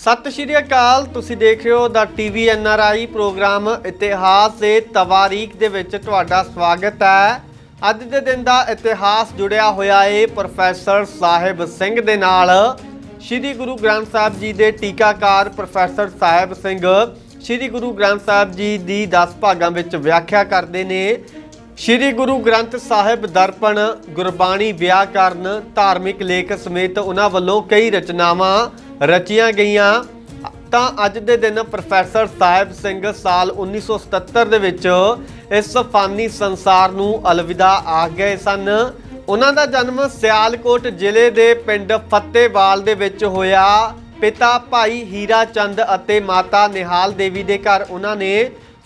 ਸਤਿ ਸ਼੍ਰੀ ਅਕਾਲ, ਤੁਸੀਂ ਦੇਖ ਰਹੇ ਹੋ ਦਾ TV N R I programme ਇਤਿਹਾਸ ਦੇ ਤਵਾਰੀਖ ਦੇ ਵਿੱਚ ਤੁਹਾਡਾ ਸਵਾਗਤ ਹੈ। ਅੱਜ ਦੇ ਦਿਨ ਦਾ ਇਤਿਹਾਸ ਜੁੜਿਆ ਹੋਇਆ ਏ ਪ੍ਰੋਫੈਸਰ ਸਾਹਿਬ ਸਿੰਘ ਦੇ ਨਾਲ। ਸ਼੍ਰੀ ਗੁਰੂ ਗ੍ਰੰਥ ਸਾਹਿਬ ਜੀ ਦੇ ਟੀਕਾਕਾਰ ਪ੍ਰੋਫੈਸਰ ਸਾਹਿਬ ਸਿੰਘ ਸ਼੍ਰੀ ਗੁਰੂ ਗ੍ਰੰਥ ਸਾਹਿਬ ਜੀ ਦੀ 10 ਭਾਗਾਂ ਵਿੱਚ ਵਿਆਖਿਆ ਕਰਦੇ ਨੇ। ਸ਼੍ਰੀ ਗੁਰੂ ਗ੍ਰੰਥ ਸਾਹਿਬ ਦਰਪਣ, ਗੁਰਬਾਣੀ ਵਿਆਕਰਨ, ਧਾਰਮਿਕ ਲੇਖ ਸਮੇਤ ਉਹਨਾਂ ਵੱਲੋਂ ਕਈ ਰਚਨਾਵਾਂ ਰਚੀਆਂ ਗਈਆਂ। ਤਾਂ ਅੱਜ ਦੇ ਦਿਨ ਪ੍ਰੋਫੈਸਰ ਸਾਹਿਬ ਸਿੰਘ ਸਾਲ 1977 ਦੇ ਵਿੱਚ ਇਸ ਫਾਨੀ ਸੰਸਾਰ ਨੂੰ ਅਲਵਿਦਾ ਆ ਗਏ ਸਨ। ਉਹਨਾਂ ਦਾ ਜਨਮ ਸਿਆਲਕੋਟ ਜ਼ਿਲ੍ਹੇ ਦੇ ਪਿੰਡ ਫਤਿਹਵਾਲ ਦੇ ਵਿੱਚ ਹੋਇਆ। ਪਿਤਾ ਭਾਈ ਹੀਰਾ ਚੰਦ ਅਤੇ ਮਾਤਾ ਨਿਹਾਲ ਦੇਵੀ ਦੇ ਘਰ ਉਹਨਾਂ ਨੇ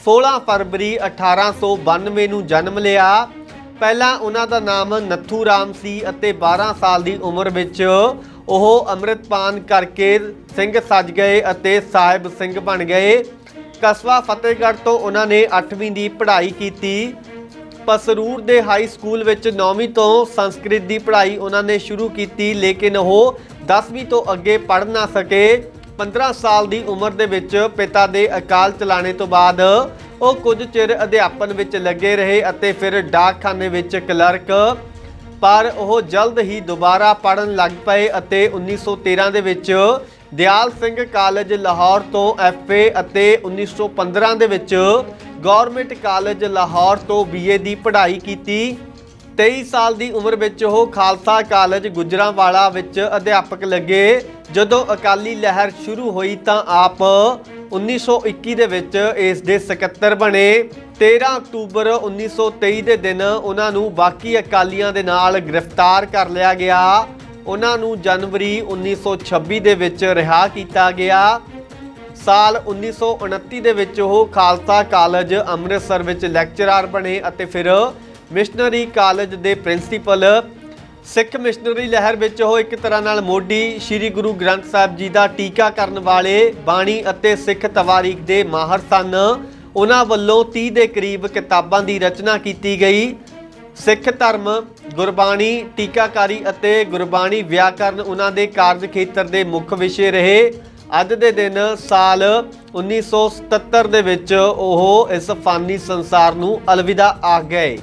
16 ਫਰਵਰੀ 1892 ਨੂੰ ਜਨਮ ਲਿਆ। ਪਹਿਲਾਂ ਉਹਨਾਂ ਦਾ ਨਾਮ ਨੱਥੂ ਰਾਮ ਸੀ ਅਤੇ 12 ਸਾਲ ਦੀ ਉਮਰ ਵਿੱਚ ਉਹ ਅੰਮ੍ਰਿਤਪਾਨ ਕਰਕੇ ਸਿੰਘ ਸੱਜ ਗਏ ਅਤੇ ਸਾਹਿਬ ਸਿੰਘ ਬਣ ਗਏ। ਕਸਬਾ ਫਤਿਹਗੜ੍ਹ ਤੋਂ ਉਹਨਾਂ ਨੇ 8ਵੀਂ ਦੀ ਪੜ੍ਹਾਈ ਕੀਤੀ। ਪਸਰੂਰ ਦੇ ਹਾਈ ਸਕੂਲ ਵਿੱਚ 9ਵੀਂ ਤੋਂ ਸੰਸਕ੍ਰਿਤ ਦੀ ਪੜ੍ਹਾਈ ਉਹਨਾਂ ਨੇ ਸ਼ੁਰੂ ਕੀਤੀ, ਲੇਕਿਨ ਉਹ 10ਵੀਂ ਤੋਂ ਅੱਗੇ ਪੜ੍ਹ ਨਾ ਸਕੇ। 15 ਸਾਲ ਦੀ ਉਮਰ ਦੇ ਵਿੱਚ ਪਿਤਾ ਦੇ ਅਕਾਲ ਚਲਾਣੇ ਤੋਂ ਬਾਅਦ ਉਹ ਕੁਝ ਚਿਰ ਅਧਿਆਪਨ ਵਿੱਚ ਲੱਗੇ ਰਹੇ ਅਤੇ ਫਿਰ ਡਾਕਖਾਨੇ ਵਿੱਚ ਕਲਰਕ ਪਰ ਉਹ ਜਲਦ ਹੀ ਦੁਬਾਰਾ ਪੜਨ ਲੱਗ ਪਏ ਅਤੇ 1913 ਦੇ ਵਿੱਚ ਦਿਆਲ ਸਿੰਘ ਕਾਲਜ ਲਾਹੌਰ ਤੋਂ ਐਫਏ ਅਤੇ 1915 ਦੇ ਵਿੱਚ ਗਵਰਨਮੈਂਟ ਕਾਲਜ ਲਾਹੌਰ ਤੋਂ ਬੀਏ ਦੀ ਪੜ੍ਹਾਈ ਕੀਤੀ। 23 ਸਾਲ ਦੀ ਉਮਰ ਵਿੱਚ ਉਹ ਖਾਲਸਾ ਕਾਲਜ ਗੁਜਰਾਂਵਾਲਾ ਵਿੱਚ ਅਧਿਆਪਕ ਲੱਗੇ। ਜਦੋਂ ਅਕਾਲੀ ਲਹਿਰ ਸ਼ੁਰੂ ਹੋਈ ਤਾਂ ਆਪ 1921 ਦੇ ਵਿੱਚ ਇਸ ਦੇ ਸਕੱਤਰ ਬਣੇ। 13 ਅਕਤੂਬਰ 1923 ਦੇ ਦਿਨ ਉਹਨਾਂ ਨੂੰ ਬਾਕੀ ਅਕਾਲੀਆਂ ਦੇ ਨਾਲ ਗ੍ਰਿਫਤਾਰ ਕਰ ਲਿਆ ਗਿਆ। ਉਹਨਾਂ ਨੂੰ ਜਨਵਰੀ 1926 ਦੇ ਵਿੱਚ ਰਿਹਾ ਕੀਤਾ ਗਿਆ। ਸਾਲ 1929 ਦੇ ਵਿੱਚ ਉਹ ਖਾਲਸਾ ਕਾਲਜ ਅੰਮ੍ਰਿਤਸਰ ਵਿੱਚ ਲੈਕਚਰਰ ਬਣੇ ਅਤੇ ਫਿਰ ਮਿਸ਼ਨਰੀ ਕਾਲਜ ਦੇ ਪ੍ਰਿੰਸੀਪਲ ਸਿੱਖ ਮਿਸ਼ਨਰੀ ਲਹਿਰ ਵਿੱਚ ਉਹ ਇੱਕ ਤਰ੍ਹਾਂ ਨਾਲ ਮੋਢੀ ਸ੍ਰੀ ਗੁਰੂ ਗ੍ਰੰਥ ਸਾਹਿਬ ਜੀ ਦਾ ਟੀਕਾ ਕਰਨ ਵਾਲੇ ਬਾਣੀ ਅਤੇ ਸਿੱਖ ਤਵਾਰੀਖ ਦੇ ਮਾਹਰ ਸਨ। ਉਹਨਾਂ ਵੱਲੋਂ 30 ਦੇ ਕਰੀਬ ਕਿਤਾਬਾਂ ਦੀ ਰਚਨਾ ਕੀਤੀ ਗਈ। ਸਿੱਖ ਧਰਮ, ਗੁਰਬਾਣੀ, ਟੀਕਾਕਾਰੀ ਅਤੇ ਗੁਰਬਾਣੀ ਵਿਆਕਰਨ ਉਹਨਾਂ ਦੇ ਕਾਰਜ ਖੇਤਰ ਦੇ ਮੁੱਖ ਵਿਸ਼ੇ ਰਹੇ। ਅੱਜ ਦੇ ਦਿਨ ਸਾਲ 1977 ਦੇ ਵਿੱਚ ਉਹ ਇਸ ਫਾਨੀ ਸੰਸਾਰ ਨੂੰ ਅਲਵਿਦਾ ਆ ਗਏ।